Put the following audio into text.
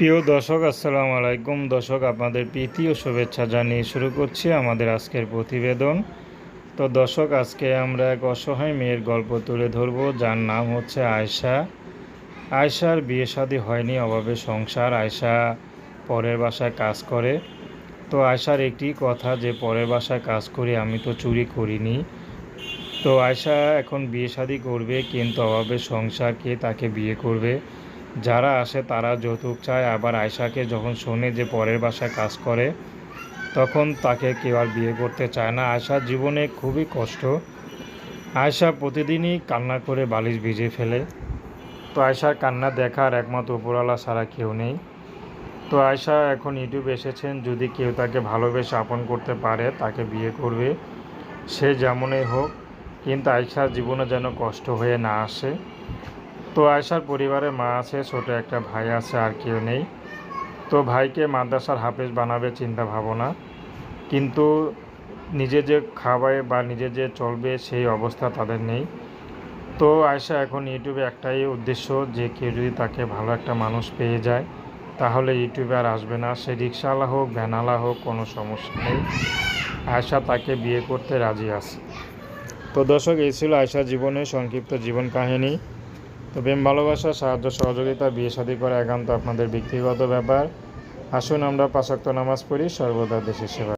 প্রিয় দর্শক, আসসালামু আলাইকুম। দর্শক, আপনাদের প্রীতি ও শুভেচ্ছা জানিয়ে শুরু করছি আমাদের আজকের প্রতিবেদন। তো দর্শক, আজকে আমরা এক অসহায় মেয়ের গল্প তুলে ধরব। যার নাম হচ্ছে আয়শা। আয়শার বিয়ে শাদী হয়নি, অভাবে সংসার। আয়শা পরের বাসায় কাজ করে। তো আয়শার একটি কথা যে, পরের বাসায় কাজ করি, আমি তো চুরি করিনি। তো আয়শা এখন বিয়ে শাদী করবে, কিন্তু অভাবে সংসার কে তাকে বিয়ে করবে? যারা আসে তারা যৌতুক চায়। আবার আয়শাকে যখন শোনে যে পরের বাসায় কাজ করে, তখন তাকে কেউ আর বিয়ে করতে চায় না। আয়শার জীবনে খুবই কষ্ট। আয়শা প্রতিদিনই কান্না করে বালিশ ভিজে ফেলে। তো আয়শার কান্না দেখার একমাত্র উপরওয়ালা ছাড়া কেউ নেই। তো আয়শা এখন ইউটিউবে এসেছেন। যদি কেউ তাকে ভালোবেসে আপন করতে পারে, তাকে বিয়ে করবে। সে যেমনই হোক, কিন্তু আয়শার জীবনে যেন কষ্ট হয়ে না আসে। তো আয়শার পরিবারে মা আছে, ছোট একটা ভাই আছে, আর কেউ নেই। তো ভাইকে মাদ্রাসার হাফেজ বানাবে চিন্তা ভাবনা। কিন্তু নিজে যে খাওয়াবে বা নিজে যে চলবে সেই অবস্থা তাদের নেই। তো আয়শা এখন ইউটিউবে একটাই উদ্দেশ্য যে কেউ যদি তাকে ভালো একটা মানুষ পেয়ে যায়, তাহলে ইউটিউবে আর আসবে না। সে রিক্সাওয়ালা হোক, ভ্যানওয়ালা হোক, কোনো সমস্যা নেই। আয়শা তাকে বিয়ে করতে রাজি আছে। তো দর্শক, এই ছিল আয়শার জীবনের সংক্ষিপ্ত জীবন কাহিনী। তো প্রেম ভালোবাসা, সাহায্য, সহযোগিতা, বিয়ে শাদী করা একান্ত আপনাদের ব্যক্তিগত ব্যাপার। আসুন আমরা পাশাক্ত নামাজ পড়ি, সর্বদা দেশের সেবা